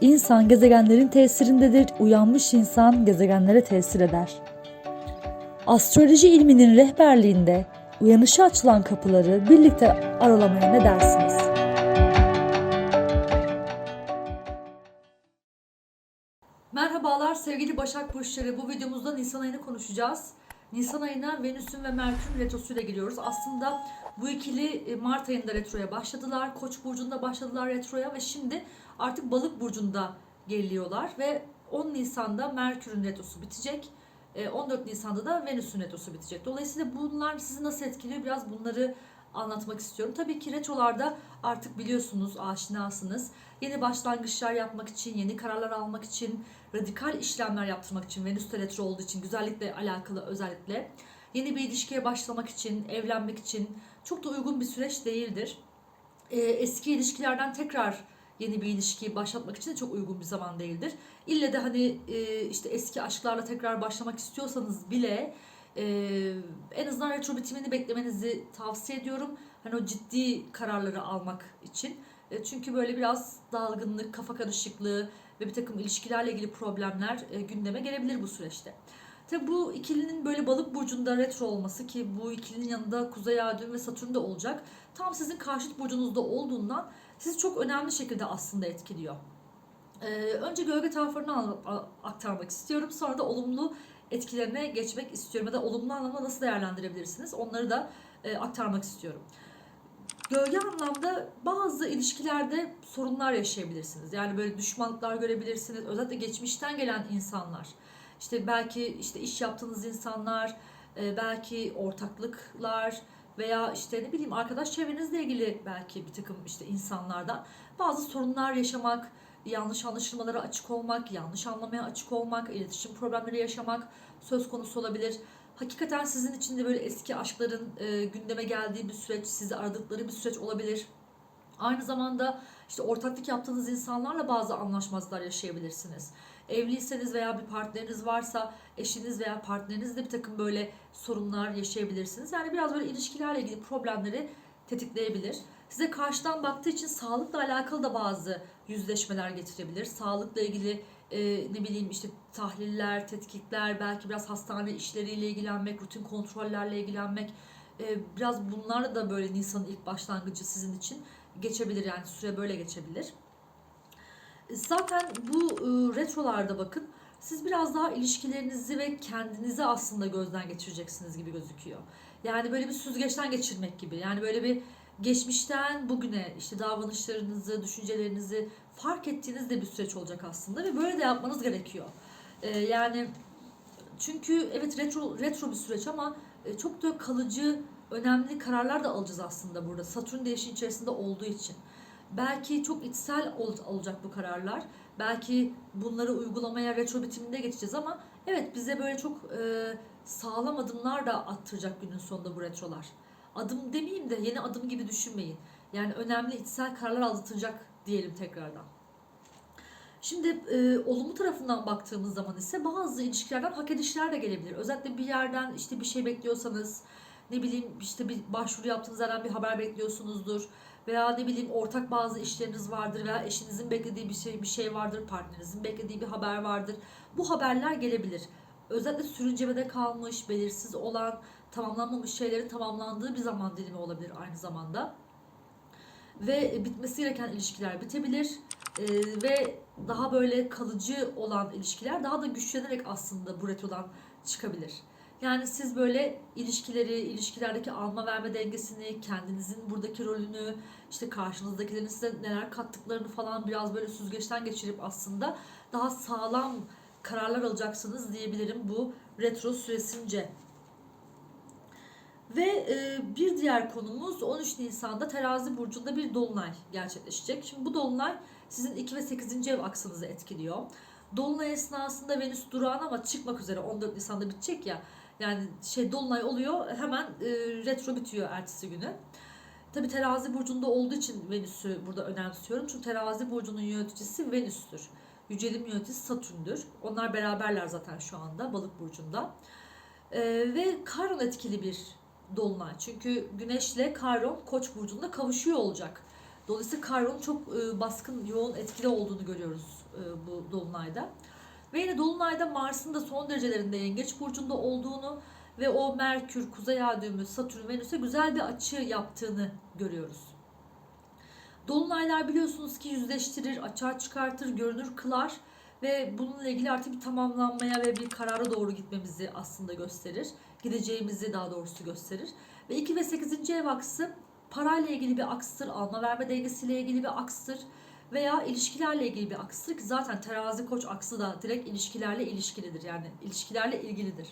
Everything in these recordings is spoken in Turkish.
insan gezegenlerin tesirindedir, uyanmış insan gezegenlere tesir eder. Astroloji ilminin rehberliğinde uyanışa açılan kapıları birlikte aralamaya ne dersiniz? Merhabalar sevgili Başak Burçları. Bu videomuzda Nisan ayını konuşacağız. Nisan ayına Venüs'ün ve Merkür'ün retrosuyla geliyoruz. Aslında bu ikili e, Mart ayında retroya başladılar. Koç burcunda başladılar retroya ve şimdi artık Balık burcunda geliyorlar ve 10 Nisan'da Merkür'ün retrosu bitecek. E, 14 Nisan'da da Venüs'ün retrosu bitecek. Dolayısıyla bunlar sizi nasıl etkiliyor? Biraz bunları anlatmak istiyorum. Tabii ki retrolarda artık biliyorsunuz, aşinasınız. Yeni başlangıçlar yapmak için, yeni kararlar almak için, radikal işlemler yaptırmak için, Venüs de retro olduğu için güzellikle alakalı özellikle yeni bir ilişkiye başlamak için, evlenmek için çok da uygun bir süreç değildir. Ee, eski ilişkilerden tekrar yeni bir ilişkiyi başlatmak için de çok uygun bir zaman değildir. İlle de hani e, işte eski aşklarla tekrar başlamak istiyorsanız bile e, en azından retro bitimini beklemenizi tavsiye ediyorum. Hani o ciddi kararları almak için. E, çünkü böyle biraz dalgınlık, kafa karışıklığı ve bir takım ilişkilerle ilgili problemler e, gündeme gelebilir bu süreçte. Tabi bu ikilinin böyle balık burcunda retro olması ki bu ikilinin yanında Kuzey Ay ve Satürn de olacak. Tam sizin karşıt burcunuzda olduğundan sizi çok önemli şekilde aslında etkiliyor. Ee, önce gölge taraflarını aktarmak istiyorum. Sonra da olumlu etkilerine geçmek istiyorum. Ya da olumlu anlamda nasıl değerlendirebilirsiniz onları da e, aktarmak istiyorum. Gölge anlamda bazı ilişkilerde sorunlar yaşayabilirsiniz. Yani böyle düşmanlıklar görebilirsiniz. Özellikle geçmişten gelen insanlar. İşte belki işte iş yaptığınız insanlar, e, belki ortaklıklar veya işte ne bileyim arkadaş çevrenizle ilgili belki bir takım işte insanlardan bazı sorunlar yaşamak, yanlış anlaşılmalara açık olmak, yanlış anlamaya açık olmak, iletişim problemleri yaşamak söz konusu olabilir. Hakikaten sizin için de böyle eski aşkların e, gündeme geldiği bir süreç, sizi aradıkları bir süreç olabilir. Aynı zamanda işte ortaklık yaptığınız insanlarla bazı anlaşmazlıklar yaşayabilirsiniz. Evliyseniz veya bir partneriniz varsa eşiniz veya partnerinizle bir takım böyle sorunlar yaşayabilirsiniz. Yani biraz böyle ilişkilerle ilgili problemleri tetikleyebilir. Size karşıdan baktığı için sağlıkla alakalı da bazı yüzleşmeler getirebilir. Sağlıkla ilgili e, ne bileyim işte tahliller, tetkikler, belki biraz hastane işleriyle ilgilenmek, rutin kontrollerle ilgilenmek. e, biraz bunlar da böyle Nisan'ın ilk başlangıcı sizin için geçebilir yani süre böyle geçebilir. Zaten bu e, retrolarda bakın siz biraz daha ilişkilerinizi ve kendinizi aslında gözden geçireceksiniz gibi gözüküyor. Yani böyle bir süzgeçten geçirmek gibi. Yani böyle bir geçmişten bugüne işte davranışlarınızı, düşüncelerinizi fark ettiğiniz de bir süreç olacak aslında ve böyle de yapmanız gerekiyor. E, yani çünkü evet retro retro bir süreç ama e, çok da kalıcı önemli kararlar da alacağız aslında burada. Satürn de işin içerisinde olduğu için. Belki çok içsel ol- olacak bu kararlar. Belki bunları uygulamaya retro bitiminde geçeceğiz ama evet bize böyle çok e, sağlam adımlar da attıracak günün sonunda bu retrolar. Adım demeyeyim de yeni adım gibi düşünmeyin. Yani önemli içsel kararlar aldırtacak diyelim tekrardan. Şimdi e, olumlu tarafından baktığımız zaman ise bazı ilişkilerden hak edişler de gelebilir. Özellikle bir yerden işte bir şey bekliyorsanız, ne bileyim işte bir başvuru yaptığınız yerden bir haber bekliyorsunuzdur veya ne bileyim ortak bazı işleriniz vardır veya eşinizin beklediği bir şey bir şey vardır, partnerinizin beklediği bir haber vardır. Bu haberler gelebilir. Özellikle sürüncemede kalmış, belirsiz olan, tamamlanmamış şeylerin tamamlandığı bir zaman dilimi olabilir aynı zamanda. Ve bitmesi gereken ilişkiler bitebilir. Ee, ve daha böyle kalıcı olan ilişkiler daha da güçlenerek aslında bu retrodan çıkabilir. Yani siz böyle ilişkileri, ilişkilerdeki alma verme dengesini, kendinizin buradaki rolünü, işte karşınızdakilerin size neler kattıklarını falan biraz böyle süzgeçten geçirip aslında daha sağlam kararlar alacaksınız diyebilirim bu retro süresince. Ve e, bir diğer konumuz 13 Nisan'da Terazi Burcu'nda bir dolunay gerçekleşecek. Şimdi bu dolunay sizin 2 ve 8. ev aksınızı etkiliyor. Dolunay esnasında Venüs durağan ama çıkmak üzere 14 Nisan'da bitecek ya. Yani şey Dolunay oluyor hemen e, retro bitiyor ertesi günü. Tabi terazi burcunda olduğu için Venüs'ü burada önemsiyorum. Çünkü terazi burcunun yöneticisi Venüs'tür. Yücelim yöneticisi Satürn'dür. Onlar beraberler zaten şu anda balık burcunda. Ee, ve Karon etkili bir dolunay. Çünkü Güneş'le Karon Koç burcunda kavuşuyor olacak. Dolayısıyla Karon'un çok e, baskın, yoğun etkili olduğunu görüyoruz e, bu dolunayda. Ve yine dolunayda Mars'ın da son derecelerinde Yengeç burcunda olduğunu ve o Merkür, Kuzey Ay düğümü, Satürn, Venüs'e güzel bir açı yaptığını görüyoruz. Dolunaylar biliyorsunuz ki yüzleştirir, açığa çıkartır, görünür kılar ve bununla ilgili artık bir tamamlanmaya ve bir karara doğru gitmemizi aslında gösterir. Gideceğimizi daha doğrusu gösterir. Ve 2 ve 8. ev aksı parayla ilgili bir akstır, alma verme dengesiyle ilgili bir akstır veya ilişkilerle ilgili bir akstır ki zaten terazi koç aksı da direkt ilişkilerle ilişkilidir yani ilişkilerle ilgilidir.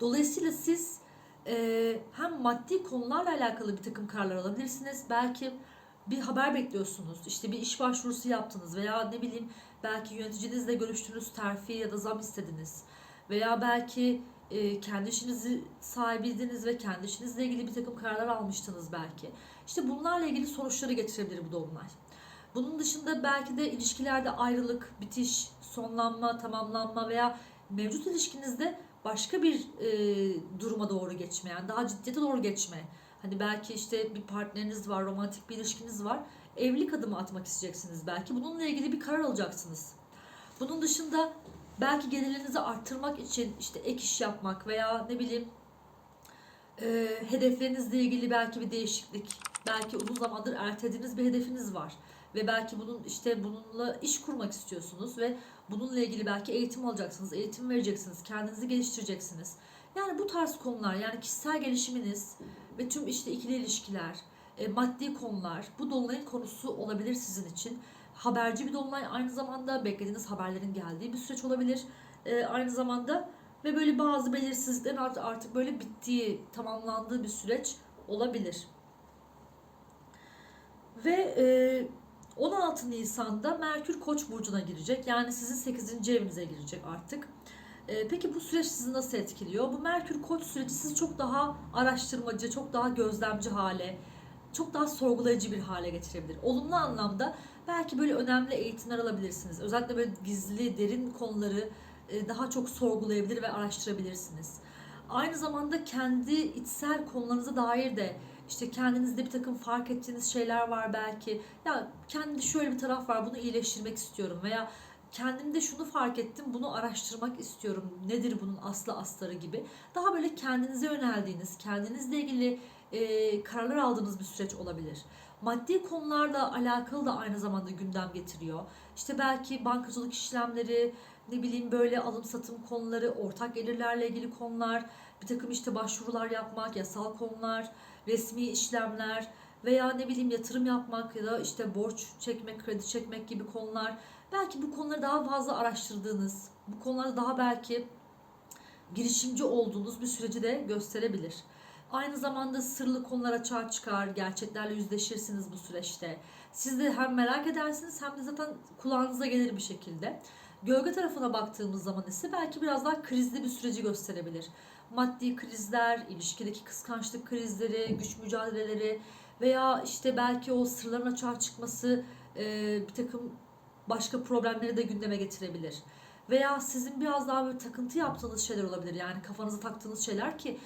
Dolayısıyla siz e, hem maddi konularla alakalı bir takım kararlar alabilirsiniz. Belki bir haber bekliyorsunuz, işte bir iş başvurusu yaptınız veya ne bileyim belki yöneticinizle görüştünüz, terfi ya da zam istediniz. Veya belki e, kendi işinizi sahibiydiniz ve kendi işinizle ilgili bir takım kararlar almıştınız belki. İşte bunlarla ilgili sonuçları getirebilir bu dolunay. Bunun dışında belki de ilişkilerde ayrılık, bitiş, sonlanma, tamamlanma veya mevcut ilişkinizde başka bir e, duruma doğru geçme, yani daha ciddiyete doğru geçme. Hani belki işte bir partneriniz var, romantik bir ilişkiniz var. Evlilik adımı atmak isteyeceksiniz belki. Bununla ilgili bir karar alacaksınız. Bunun dışında belki gelirlerinizi arttırmak için işte ek iş yapmak veya ne bileyim e, hedeflerinizle ilgili belki bir değişiklik. Belki uzun zamandır ertelediğiniz bir hedefiniz var. Ve belki bunun işte bununla iş kurmak istiyorsunuz ve bununla ilgili belki eğitim alacaksınız, eğitim vereceksiniz, kendinizi geliştireceksiniz. Yani bu tarz konular yani kişisel gelişiminiz ve tüm işte ikili ilişkiler, e, maddi konular bu dolunayın konusu olabilir sizin için. Haberci bir dolunay aynı zamanda beklediğiniz haberlerin geldiği bir süreç olabilir. E, aynı zamanda ve böyle bazı belirsizliklerin artık, artık böyle bittiği, tamamlandığı bir süreç olabilir. Ve e, 16 Nisan'da Merkür Koç burcuna girecek. Yani sizin 8. evinize girecek artık. Ee, peki bu süreç sizi nasıl etkiliyor? Bu Merkür Koç süreci sizi çok daha araştırmacı, çok daha gözlemci hale, çok daha sorgulayıcı bir hale getirebilir. Olumlu anlamda belki böyle önemli eğitimler alabilirsiniz. Özellikle böyle gizli, derin konuları e, daha çok sorgulayabilir ve araştırabilirsiniz. Aynı zamanda kendi içsel konularınıza dair de işte kendinizde bir takım fark ettiğiniz şeyler var belki. Ya kendi şöyle bir taraf var bunu iyileştirmek istiyorum veya kendimde şunu fark ettim bunu araştırmak istiyorum. Nedir bunun aslı astarı gibi. Daha böyle kendinize yöneldiğiniz, kendinizle ilgili e, kararlar aldığınız bir süreç olabilir. Maddi konularla alakalı da aynı zamanda gündem getiriyor. İşte belki bankacılık işlemleri, ne bileyim böyle alım satım konuları, ortak gelirlerle ilgili konular, bir takım işte başvurular yapmak, yasal konular, resmi işlemler veya ne bileyim yatırım yapmak ya da işte borç çekmek, kredi çekmek gibi konular. Belki bu konuları daha fazla araştırdığınız, bu konularda daha belki girişimci olduğunuz bir süreci de gösterebilir. Aynı zamanda sırlı konular açığa çıkar, gerçeklerle yüzleşirsiniz bu süreçte. Siz de hem merak edersiniz hem de zaten kulağınıza gelir bir şekilde. Gölge tarafına baktığımız zaman ise belki biraz daha krizli bir süreci gösterebilir. Maddi krizler, ilişkideki kıskançlık krizleri, güç mücadeleleri veya işte belki o sırların açığa çıkması bir takım başka problemleri de gündeme getirebilir. Veya sizin biraz daha böyle takıntı yaptığınız şeyler olabilir. Yani kafanıza taktığınız şeyler ki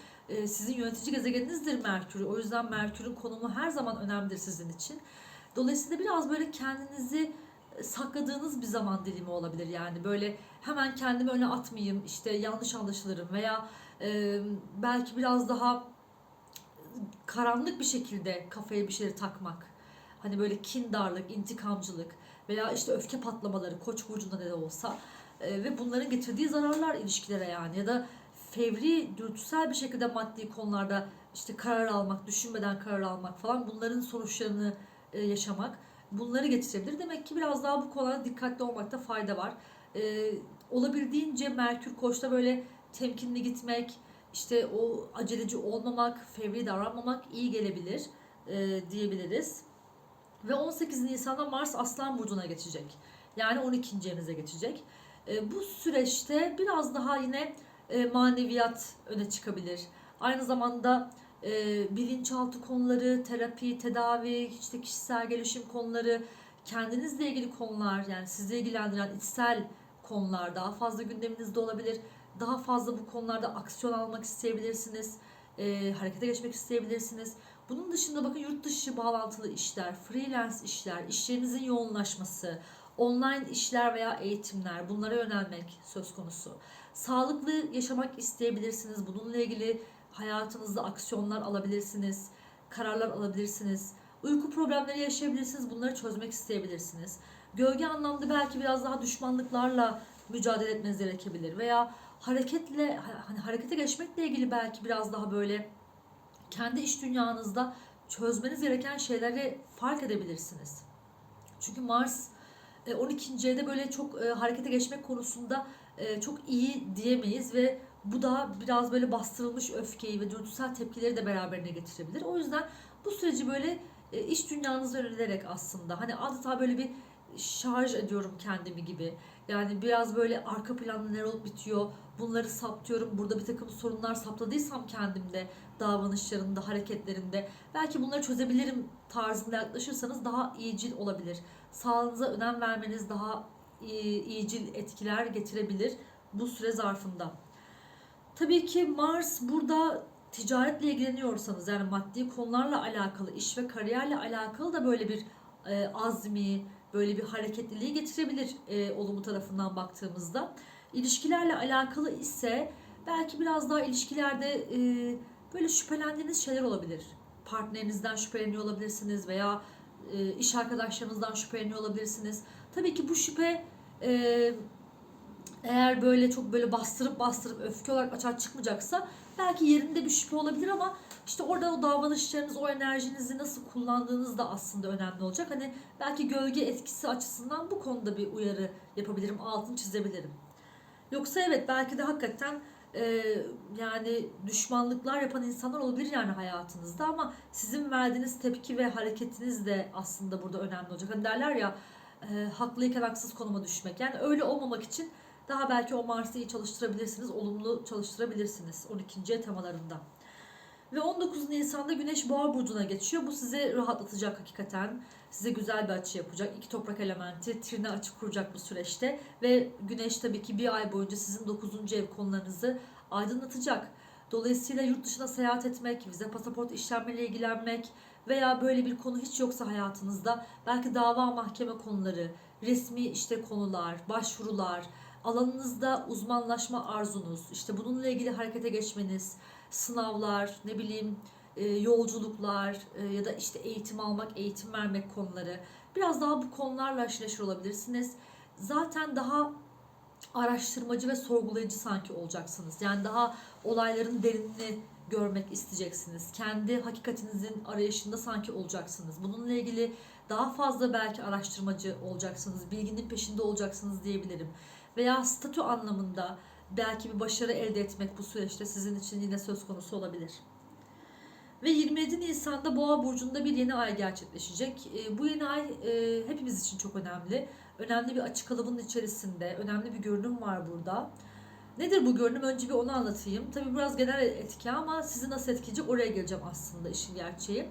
sizin yönetici gezegeninizdir Merkür. O yüzden Merkür'ün konumu her zaman önemlidir sizin için. Dolayısıyla biraz böyle kendinizi sakladığınız bir zaman dilimi olabilir yani böyle hemen kendimi öne atmayayım işte yanlış anlaşılırım veya e, belki biraz daha karanlık bir şekilde kafaya bir şeyleri takmak hani böyle kindarlık, intikamcılık veya işte öfke patlamaları koç burcunda ne de olsa e, ve bunların getirdiği zararlar ilişkilere yani ya da fevri, dürtüsel bir şekilde maddi konularda işte karar almak, düşünmeden karar almak falan bunların sonuçlarını e, yaşamak bunları getirebilir. Demek ki biraz daha bu konuda dikkatli olmakta fayda var. E, olabildiğince Merkür Koç'ta böyle temkinli gitmek, işte o aceleci olmamak, fevri davranmamak iyi gelebilir e, diyebiliriz. Ve 18 Nisan'da Mars Aslan Burcu'na geçecek. Yani 12. evinize geçecek. E, bu süreçte biraz daha yine e, maneviyat öne çıkabilir. Aynı zamanda e, bilinçaltı konuları, terapi, tedavi, işte kişisel gelişim konuları, kendinizle ilgili konular yani sizi ilgilendiren içsel konular daha fazla gündeminizde olabilir. Daha fazla bu konularda aksiyon almak isteyebilirsiniz. E, harekete geçmek isteyebilirsiniz. Bunun dışında bakın yurt dışı bağlantılı işler, freelance işler, işlerinizin yoğunlaşması, online işler veya eğitimler bunlara yönelmek söz konusu. Sağlıklı yaşamak isteyebilirsiniz. Bununla ilgili hayatınızda aksiyonlar alabilirsiniz, kararlar alabilirsiniz. Uyku problemleri yaşayabilirsiniz. Bunları çözmek isteyebilirsiniz. Gölge anlamda belki biraz daha düşmanlıklarla mücadele etmeniz gerekebilir veya hareketle hani harekete geçmekle ilgili belki biraz daha böyle kendi iş dünyanızda çözmeniz gereken şeyleri fark edebilirsiniz. Çünkü Mars e, 12. evde böyle çok e, harekete geçmek konusunda e, çok iyi diyemeyiz ve bu da biraz böyle bastırılmış öfkeyi ve dürtüsel tepkileri de beraberine getirebilir. O yüzden bu süreci böyle e, iş dünyanıza yönelerek aslında hani adeta böyle bir şarj ediyorum kendimi gibi. Yani biraz böyle arka planda neler olup bitiyor bunları saptıyorum. Burada bir takım sorunlar saptadıysam kendimde davranışlarımda, hareketlerimde belki bunları çözebilirim tarzında yaklaşırsanız daha iyicil olabilir. Sağlığınıza önem vermeniz daha iyi, iyicil etkiler getirebilir bu süre zarfında. Tabii ki Mars burada ticaretle ilgileniyorsanız yani maddi konularla alakalı, iş ve kariyerle alakalı da böyle bir e, azmi, böyle bir hareketliliği getirebilir e, olumlu tarafından baktığımızda. İlişkilerle alakalı ise belki biraz daha ilişkilerde e, böyle şüphelendiğiniz şeyler olabilir. Partnerinizden şüpheleniyor olabilirsiniz veya e, iş arkadaşlarınızdan şüpheleniyor olabilirsiniz. Tabii ki bu şüphe e, eğer böyle çok böyle bastırıp bastırıp öfke olarak açığa çıkmayacaksa belki yerinde bir şüphe olabilir ama işte orada o davranışlarınız, o enerjinizi nasıl kullandığınız da aslında önemli olacak. Hani belki gölge etkisi açısından bu konuda bir uyarı yapabilirim, altını çizebilirim. Yoksa evet belki de hakikaten e, yani düşmanlıklar yapan insanlar olabilir yani hayatınızda ama sizin verdiğiniz tepki ve hareketiniz de aslında burada önemli olacak. Hani derler ya e, haklıyken haksız konuma düşmek. Yani öyle olmamak için daha belki o Mars'ı iyi çalıştırabilirsiniz, olumlu çalıştırabilirsiniz 12. temalarında. Ve 19 Nisan'da Güneş Boğa burcuna geçiyor. Bu sizi rahatlatacak hakikaten. Size güzel bir açı yapacak. İki toprak elementi trine açı kuracak bu süreçte. Ve Güneş tabii ki bir ay boyunca sizin 9. ev konularınızı aydınlatacak. Dolayısıyla yurt dışına seyahat etmek, vize pasaport işlemleriyle ilgilenmek veya böyle bir konu hiç yoksa hayatınızda belki dava mahkeme konuları, resmi işte konular, başvurular, alanınızda uzmanlaşma arzunuz, işte bununla ilgili harekete geçmeniz, sınavlar, ne bileyim e, yolculuklar e, ya da işte eğitim almak, eğitim vermek konuları. Biraz daha bu konularla neşir olabilirsiniz. Zaten daha araştırmacı ve sorgulayıcı sanki olacaksınız. Yani daha olayların derinini görmek isteyeceksiniz. Kendi hakikatinizin arayışında sanki olacaksınız. Bununla ilgili daha fazla belki araştırmacı olacaksınız. Bilginin peşinde olacaksınız diyebilirim. Veya statü anlamında belki bir başarı elde etmek bu süreçte sizin için yine söz konusu olabilir. Ve 27 Nisan'da Boğa burcunda bir yeni ay gerçekleşecek. E, bu yeni ay e, hepimiz için çok önemli. Önemli bir açık kalıbın içerisinde, önemli bir görünüm var burada. Nedir bu görünüm? Önce bir onu anlatayım. Tabii biraz genel etki ama sizi nasıl etkileyecek oraya geleceğim aslında işin gerçeği.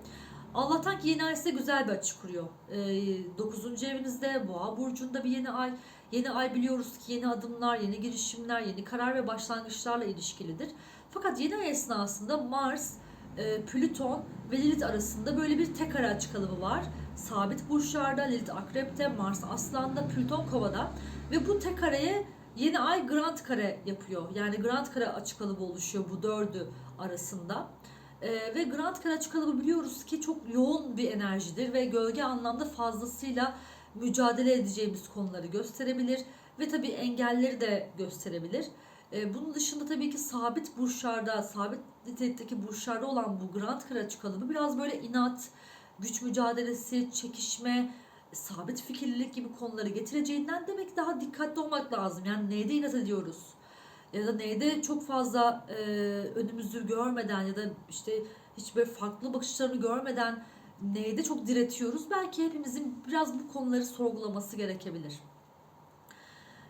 Allah'tan ki yeni ay size güzel bir açı kuruyor. E, 9. evinizde Boğa burcunda bir yeni ay. Yeni ay biliyoruz ki yeni adımlar, yeni girişimler, yeni karar ve başlangıçlarla ilişkilidir. Fakat yeni ay esnasında Mars, e, Plüton ve Lilith arasında böyle bir tek ara açı kalıbı var. Sabit burçlarda, Lilith Akrep'te, Mars Aslan'da, Plüton Kova'da ve bu tek araya yeni ay Grand Kare yapıyor. Yani Grand Kare açı kalıbı oluşuyor bu dördü arasında. Ee, ve Grand Kare açı kalıbı biliyoruz ki çok yoğun bir enerjidir ve gölge anlamda fazlasıyla mücadele edeceğimiz konuları gösterebilir ve tabii engelleri de gösterebilir. Ee, bunun dışında tabii ki sabit burçlarda, sabit nitelikteki burçlarda olan bu Grand Kare açı kalıbı biraz böyle inat, güç mücadelesi, çekişme, sabit fikirlilik gibi konuları getireceğinden demek daha dikkatli olmak lazım. Yani neyde inat ediyoruz? Ya da neyde çok fazla e, önümüzü görmeden ya da işte hiç böyle farklı bakışlarını görmeden neyde çok diretiyoruz? Belki hepimizin biraz bu konuları sorgulaması gerekebilir.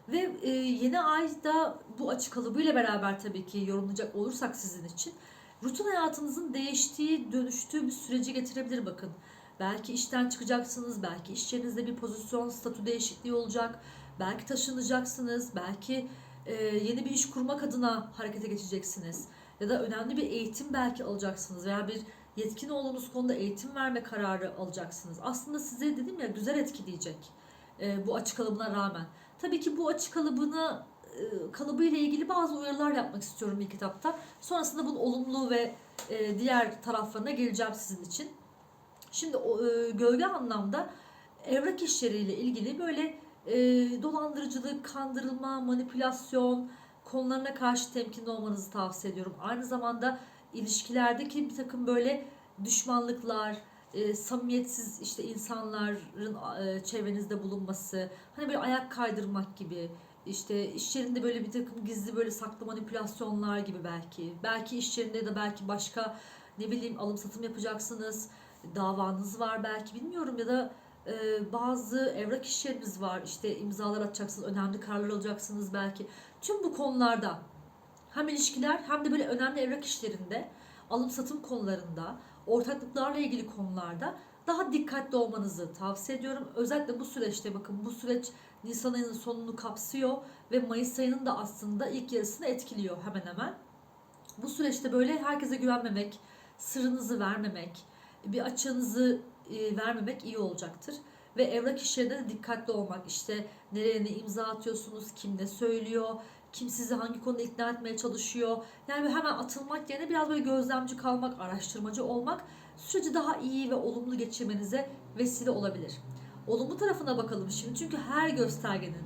Ve e, yeni ayda bu açık kalıbıyla beraber tabii ki yorumlayacak olursak sizin için rutin hayatınızın değiştiği, dönüştüğü bir süreci getirebilir bakın. Belki işten çıkacaksınız, belki iş yerinizde bir pozisyon, statü değişikliği olacak, belki taşınacaksınız, belki e, yeni bir iş kurmak adına harekete geçeceksiniz. Ya da önemli bir eğitim belki alacaksınız veya bir yetkin olduğunuz konuda eğitim verme kararı alacaksınız. Aslında size dedim ya güzel etkileyecek e, bu açık kalıbına rağmen. Tabii ki bu açık kalıbına e, kalıbıyla ilgili bazı uyarılar yapmak istiyorum ilk kitapta. Sonrasında bunun olumlu ve e, diğer taraflarına geleceğim sizin için. Şimdi gölge anlamda evrak işleriyle ilgili böyle e, dolandırıcılık, kandırılma, manipülasyon konularına karşı temkinli olmanızı tavsiye ediyorum. Aynı zamanda ilişkilerdeki bir takım böyle düşmanlıklar, e, samimiyetsiz işte insanların e, çevrenizde bulunması, hani böyle ayak kaydırmak gibi, işte iş yerinde böyle bir takım gizli böyle saklı manipülasyonlar gibi belki. Belki iş yerinde da belki başka ne bileyim alım satım yapacaksınız, davanız var belki bilmiyorum ya da e, bazı evrak işleriniz var. işte imzalar atacaksınız, önemli kararlar alacaksınız belki. Tüm bu konularda hem ilişkiler hem de böyle önemli evrak işlerinde, alım satım konularında, ortaklıklarla ilgili konularda daha dikkatli olmanızı tavsiye ediyorum. Özellikle bu süreçte bakın bu süreç Nisan ayının sonunu kapsıyor ve Mayıs ayının da aslında ilk yarısını etkiliyor hemen hemen. Bu süreçte böyle herkese güvenmemek, sırrınızı vermemek, bir açığınızı e, vermemek iyi olacaktır. Ve evrak işlerinde de dikkatli olmak. İşte nereye ne imza atıyorsunuz, kim ne söylüyor, kim sizi hangi konuda ikna etmeye çalışıyor. Yani hemen atılmak yerine biraz böyle gözlemci kalmak, araştırmacı olmak süreci daha iyi ve olumlu geçirmenize vesile olabilir. Olumlu tarafına bakalım şimdi çünkü her göstergenin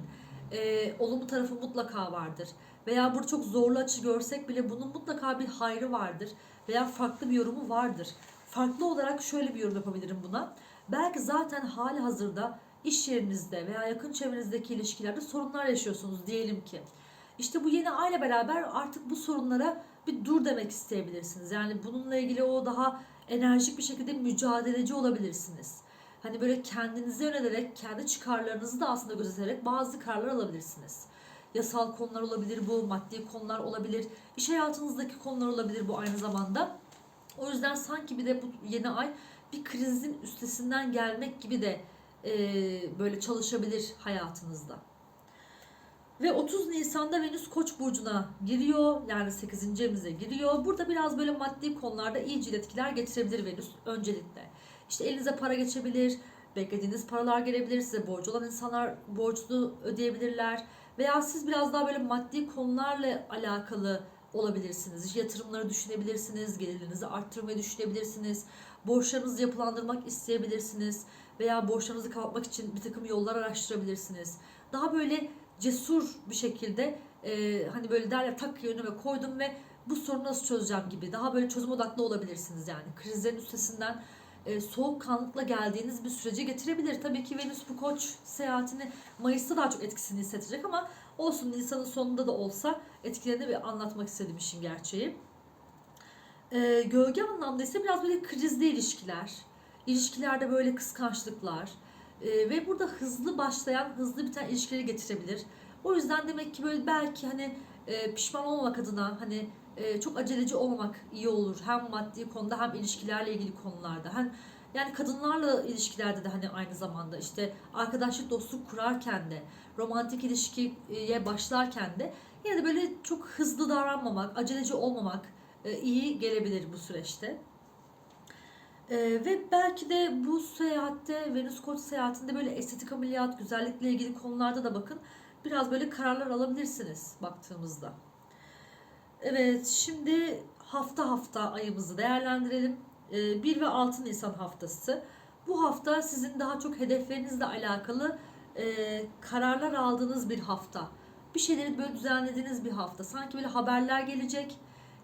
e, olumlu tarafı mutlaka vardır. Veya burada çok zorlu açı görsek bile bunun mutlaka bir hayrı vardır. Veya farklı bir yorumu vardır. Farklı olarak şöyle bir yorum yapabilirim buna. Belki zaten hali hazırda iş yerinizde veya yakın çevrenizdeki ilişkilerde sorunlar yaşıyorsunuz diyelim ki. İşte bu yeni aile beraber artık bu sorunlara bir dur demek isteyebilirsiniz. Yani bununla ilgili o daha enerjik bir şekilde mücadeleci olabilirsiniz. Hani böyle kendinize yönelerek, kendi çıkarlarınızı da aslında gözeterek bazı kararlar alabilirsiniz. Yasal konular olabilir bu, maddi konular olabilir, iş hayatınızdaki konular olabilir bu aynı zamanda. O yüzden sanki bir de bu yeni ay bir krizin üstesinden gelmek gibi de e, böyle çalışabilir hayatınızda. Ve 30 Nisan'da Venüs Koç burcuna giriyor. Yani 8. evinize giriyor. Burada biraz böyle maddi konularda iyi etkiler getirebilir Venüs öncelikle. İşte elinize para geçebilir, beklediğiniz paralar gelebilir, size borcu olan insanlar borcunu ödeyebilirler. Veya siz biraz daha böyle maddi konularla alakalı olabilirsiniz. Yatırımları düşünebilirsiniz, gelirlerinizi arttırmayı düşünebilirsiniz. Borçlarınızı yapılandırmak isteyebilirsiniz. Veya borçlarınızı kapatmak için bir takım yollar araştırabilirsiniz. Daha böyle cesur bir şekilde e, hani böyle derler tak önüme koydum ve bu sorunu nasıl çözeceğim gibi daha böyle çözüm odaklı olabilirsiniz yani. Krizlerin üstesinden e, soğukkanlıkla geldiğiniz bir süreci getirebilir. Tabii ki Venüs bu koç seyahatini Mayıs'ta daha çok etkisini hissedecek ama olsun Nisan'ın sonunda da olsa etkilerini bir anlatmak istedim işin gerçeği. E, gölge anlamda ise biraz böyle krizli ilişkiler, ilişkilerde böyle kıskançlıklar e, ve burada hızlı başlayan, hızlı biten ilişkileri getirebilir. O yüzden demek ki böyle belki hani e, pişman olmamak adına hani e, çok aceleci olmamak iyi olur. Hem maddi konuda hem ilişkilerle ilgili konularda. Hem yani kadınlarla ilişkilerde de hani aynı zamanda işte arkadaşlık dostluk kurarken de romantik ilişkiye başlarken de yine de böyle çok hızlı davranmamak, aceleci olmamak e, iyi gelebilir bu süreçte. Ee, ve belki de bu seyahatte Venüs Koç seyahatinde böyle estetik ameliyat, güzellikle ilgili konularda da bakın biraz böyle kararlar alabilirsiniz baktığımızda. Evet şimdi hafta hafta ayımızı değerlendirelim. Ee, 1 ve 6 Nisan haftası. Bu hafta sizin daha çok hedeflerinizle alakalı e, kararlar aldığınız bir hafta. Bir şeyleri böyle düzenlediğiniz bir hafta. Sanki böyle haberler gelecek.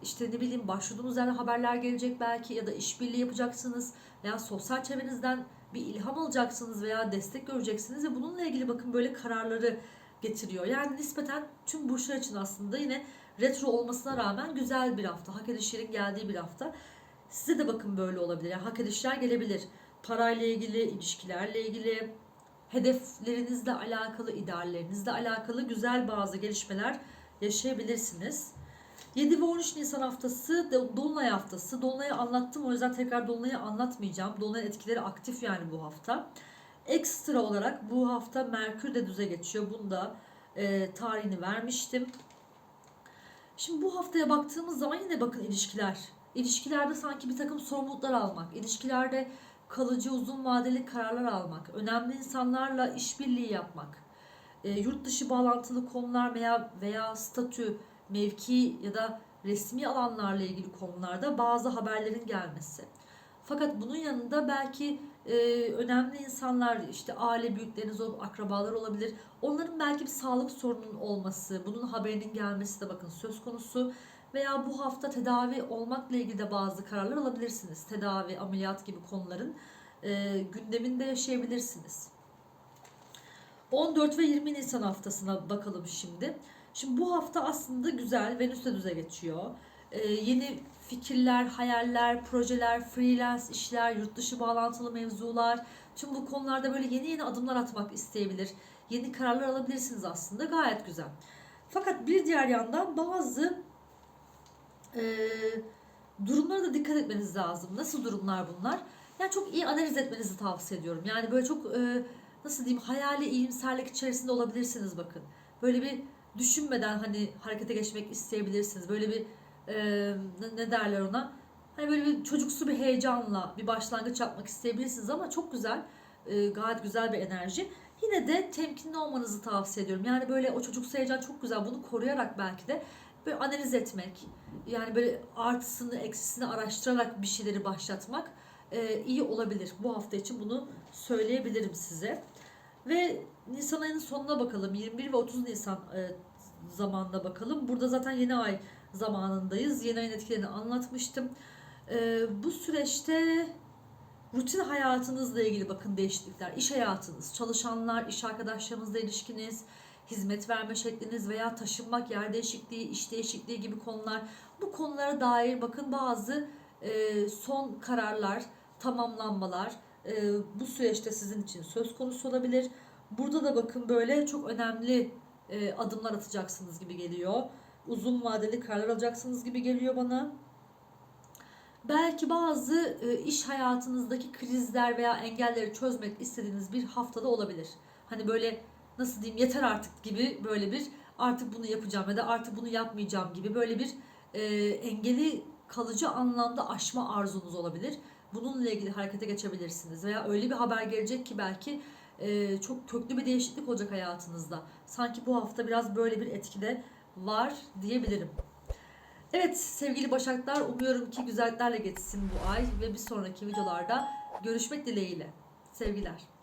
İşte ne bileyim başvurduğunuz yerde haberler gelecek belki ya da işbirliği yapacaksınız. Veya sosyal çevrenizden bir ilham alacaksınız veya destek göreceksiniz ve bununla ilgili bakın böyle kararları getiriyor. Yani nispeten tüm burçlar için aslında yine retro olmasına rağmen güzel bir hafta. Hak edişlerin geldiği bir hafta. Size de bakın böyle olabilir. Yani hak edişler gelebilir. Parayla ilgili, ilişkilerle ilgili, hedeflerinizle alakalı, ideallerinizle alakalı güzel bazı gelişmeler yaşayabilirsiniz. 7 ve 13 Nisan haftası Dolunay haftası. Dolunay'ı anlattım o yüzden tekrar Dolunay'ı anlatmayacağım. Dolunay'ın etkileri aktif yani bu hafta. Ekstra olarak bu hafta Merkür de düze geçiyor. Bunu da e, tarihini vermiştim. Şimdi bu haftaya baktığımız zaman yine bakın ilişkiler. İlişkilerde sanki bir takım sorumluluklar almak, ilişkilerde kalıcı uzun vadeli kararlar almak, önemli insanlarla işbirliği yapmak, e, yurt dışı bağlantılı konular veya veya statü, mevki ya da resmi alanlarla ilgili konularda bazı haberlerin gelmesi. Fakat bunun yanında belki e, önemli insanlar işte aile büyükleriniz, olup akrabalar olabilir. Onların belki bir sağlık sorunun olması, bunun haberinin gelmesi de bakın söz konusu. Veya bu hafta tedavi olmakla ilgili de bazı kararlar alabilirsiniz. Tedavi, ameliyat gibi konuların e, gündeminde yaşayabilirsiniz. 14 ve 20 Nisan haftasına bakalım şimdi. Şimdi bu hafta aslında güzel. Venüs de düze geçiyor. Ee, yeni fikirler, hayaller, projeler, freelance işler, yurt dışı bağlantılı mevzular. Tüm bu konularda böyle yeni yeni adımlar atmak isteyebilir. Yeni kararlar alabilirsiniz aslında. Gayet güzel. Fakat bir diğer yandan bazı e, durumlara da dikkat etmeniz lazım. Nasıl durumlar bunlar? Yani çok iyi analiz etmenizi tavsiye ediyorum. Yani böyle çok e, nasıl diyeyim hayali iyimserlik içerisinde olabilirsiniz bakın. Böyle bir düşünmeden hani harekete geçmek isteyebilirsiniz. Böyle bir e, ne- derler ona? Hani böyle bir çocuksu bir heyecanla bir başlangıç yapmak isteyebilirsiniz ama çok güzel, e, gayet güzel bir enerji. Yine de temkinli olmanızı tavsiye ediyorum. Yani böyle o çocuksu heyecan çok güzel. Bunu koruyarak belki de böyle analiz etmek, yani böyle artısını, eksisini araştırarak bir şeyleri başlatmak e, iyi olabilir. Bu hafta için bunu söyleyebilirim size. Ve Nisan ayının sonuna bakalım. 21 ve 30 Nisan e, zamanına bakalım. Burada zaten yeni ay zamanındayız. Yeni ayın etkilerini anlatmıştım. E, bu süreçte rutin hayatınızla ilgili bakın değişiklikler. İş hayatınız, çalışanlar, iş arkadaşlarınızla ilişkiniz, hizmet verme şekliniz veya taşınmak, yer değişikliği, iş değişikliği gibi konular. Bu konulara dair bakın bazı e, son kararlar, tamamlanmalar e, bu süreçte sizin için söz konusu olabilir. Burada da bakın böyle çok önemli e, adımlar atacaksınız gibi geliyor. Uzun vadeli kararlar alacaksınız gibi geliyor bana. Belki bazı e, iş hayatınızdaki krizler veya engelleri çözmek istediğiniz bir haftada olabilir. Hani böyle nasıl diyeyim yeter artık gibi böyle bir artık bunu yapacağım ya da artık bunu yapmayacağım gibi böyle bir e, engeli kalıcı anlamda aşma arzunuz olabilir. Bununla ilgili harekete geçebilirsiniz veya öyle bir haber gelecek ki belki e, çok köklü bir değişiklik olacak hayatınızda. Sanki bu hafta biraz böyle bir etkide var diyebilirim. Evet sevgili Başaklar umuyorum ki güzelliklerle geçsin bu ay ve bir sonraki videolarda görüşmek dileğiyle. Sevgiler.